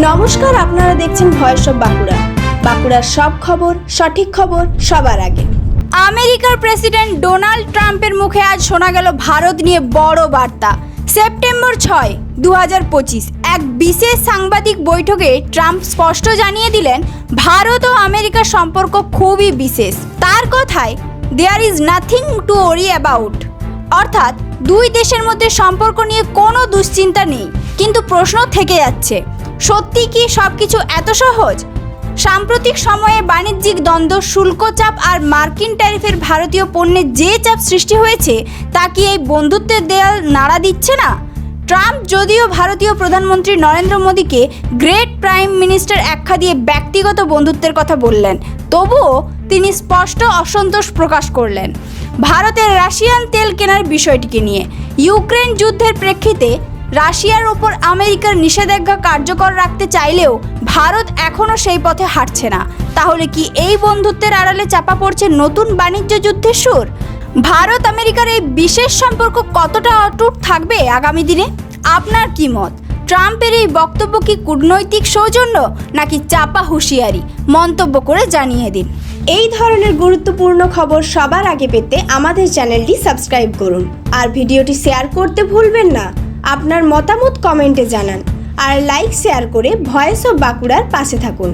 নমস্কার, আপনারা দেখছেন ভয়েস অফ বাঁকুড়া। বাঁকুড়ার সব খবর, সঠিক খবর সবার আগে। আমেরিকার প্রেসিডেন্ট ডোনাল্ড ট্রাম্পের মুখে আজ শোনা গেল ভারত নিয়ে বড় বার্তা। সেপ্টেম্বর ছয় দু এক বিশেষ সাংবাদিক বৈঠকে ট্রাম্প স্পষ্ট জানিয়ে দিলেন, ভারত ও আমেরিকার সম্পর্ক খুবই বিশেষ। তার কথায় there is nothing to worry about অর্থাৎ, দুই দেশের মধ্যে সম্পর্ক নিয়ে কোনো দুশ্চিন্তা নেই। কিন্তু প্রশ্ন থেকে যাচ্ছে সত্যি কি সবকিছু এত সহজ? সাম্প্রতিক সময়ে বাণিজ্যিক দ্বন্দ্ব শুল্ক চাপ আর মার্কিন ট্যারিফের ভারতীয় পণ্যে যে চাপ সৃষ্টি হয়েছে, তা কি এই বন্ধুত্বের দেয়াল নাড়া দিচ্ছে না? ট্রাম্প যদিও ভারতীয় প্রধানমন্ত্রী নরেন্দ্র মোদীকে গ্রেট প্রাইম মিনিস্টার আখ্যা দিয়ে ব্যক্তিগত বন্ধুত্বের কথা বললেন, তবুও তিনি স্পষ্ট অসন্তোষ প্রকাশ করলেন। ভারতের রাশিয়ান তেল কেনার বিষয়টিকে নিয়ে, ইউক্রেন যুদ্ধের প্রেক্ষিতে রাশিয়ার ওপর আমেরিকার নিষেধাজ্ঞা কার্যকর রাখতে চাইলেও ভারত এখনও সেই পথে হাঁটছে না। তাহলে কি এই বন্ধুত্বের আড়ালে চাপা পড়ছে নতুন বাণিজ্য যুদ্ধের সুর? ভারত আমেরিকার এই বিশেষ সম্পর্ক কতটা অটুট থাকবে আগামী দিনে? আপনার কি মত? ট্রাম্পের এই বক্তব্য কি কূটনৈতিক সৌজন্য, নাকি চাপা হুঁশিয়ারি? মন্তব্য করে জানিয়ে দিন। এই ধরনের গুরুত্বপূর্ণ খবর সবার আগে পেতে আমাদের চ্যানেলটি সাবস্ক্রাইব করুন। আর ভিডিওটি শেয়ার করতে ভুলবেন না। আপনার মতামত কমেন্টে জানান আর লাইক শেয়ার করে ভয়েস অফ বাঁকুড়ার পাশে থাকুন।